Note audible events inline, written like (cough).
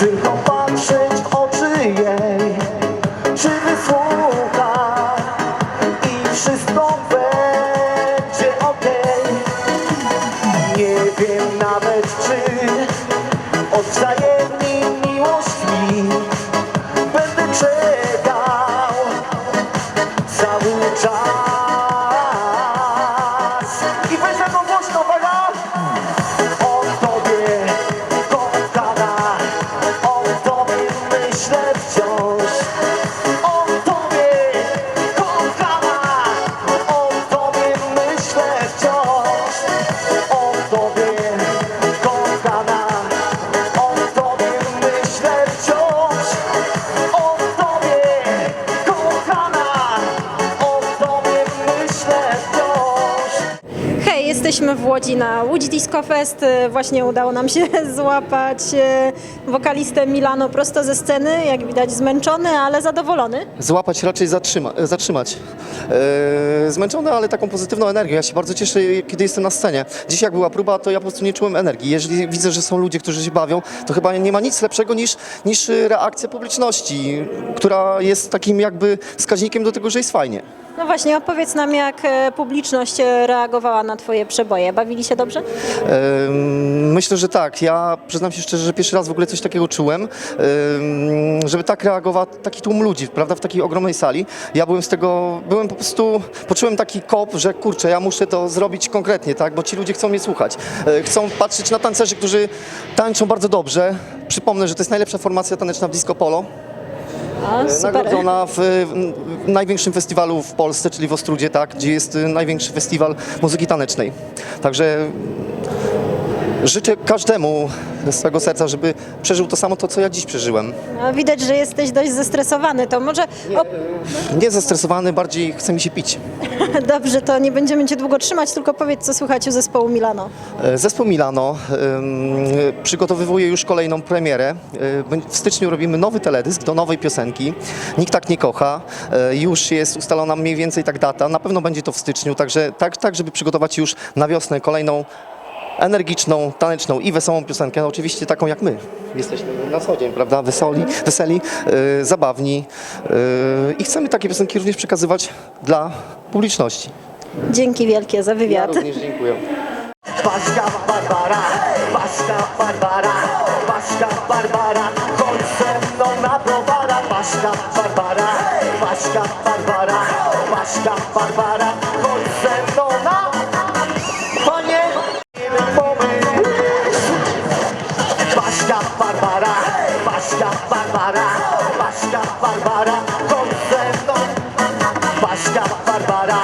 Tylko patrzeć w oczy jej Czy wysłucha I wszystko będzie okej okay. Nie wiem nawet czy Odstaje jesteśmy w Łodzi na Łódź Disco Fest. E, Właśnie udało nam się (laughs) złapać e, wokalistę Milano prosto ze sceny. Jak widać zmęczony, ale zadowolony. Złapać, raczej zatrzyma, e, zatrzymać. Zmęczony, ale taką pozytywną energią. Ja się bardzo cieszę, kiedy jestem na scenie. Dziś jak była próba, to ja po prostu nie czułem energii. Jeżeli widzę, że są ludzie, którzy się bawią, to chyba nie ma nic lepszego niż, niż reakcja publiczności, która jest takim jakby wskaźnikiem do tego, że jest fajnie. No właśnie, opowiedz nam, jak e, publiczność e, reagowała na Twoje przeboje. Bawili się dobrze? Myślę, że tak. Ja przyznam się szczerze, że pierwszy raz w ogóle coś takiego czułem, em, żeby tak reagował taki tłum ludzi, prawda, w takiej ogromnej sali. Ja byłem z tego, byłem po prostu, poczułem taki kop, że kurczę, ja muszę to zrobić konkretnie, tak, bo ci ludzie chcą mnie słuchać. E, Chcą patrzeć na tancerzy, którzy tańczą bardzo dobrze. Przypomnę, że to jest najlepsza formacja taneczna w disco polo. Super. Nagrodzona w, w największym festiwalu w Polsce, czyli w Ostrudzie, tak, gdzie jest największy festiwal muzyki tanecznej. Także życzę każdemu z całego serca, żeby przeżył to samo to, co ja dziś przeżyłem. No, widać, że jesteś dość zestresowany. To może o, Nie zestresowany, bardziej chce mi się pić. (laughs) dobrze, to nie będziemy Cię długo trzymać, tylko powiedz, co słychać u zespołu Milano. E, Zespół Milano przygotowywuje już kolejną premierę. E, W styczniu robimy nowy teledysk do nowej piosenki. Nikt tak nie kocha. E, Już jest ustalona mniej więcej tak data. Na pewno będzie to w styczniu, także tak, tak żeby przygotować już na wiosnę kolejną energiczną, taneczną i wesołą piosenkę. No, oczywiście taką jak my. Jesteśmy na co dzień, prawda? Wesoli, weseli, e, zabawni e, i chcemy takie piosenki również przekazywać dla publiczności. Dzięki wielkie za Ja wywiad. również dziękuję. Baśka Barbara, Baśka Barbara, Baśka Barbara, chodź ze mną na browara. Baśka Barbara, Baśka Barbara, Baśka Barbara, chodź Barbara, Baśka Barbara, Baśka Barbara, chodź ze mną. Baśka Barbara,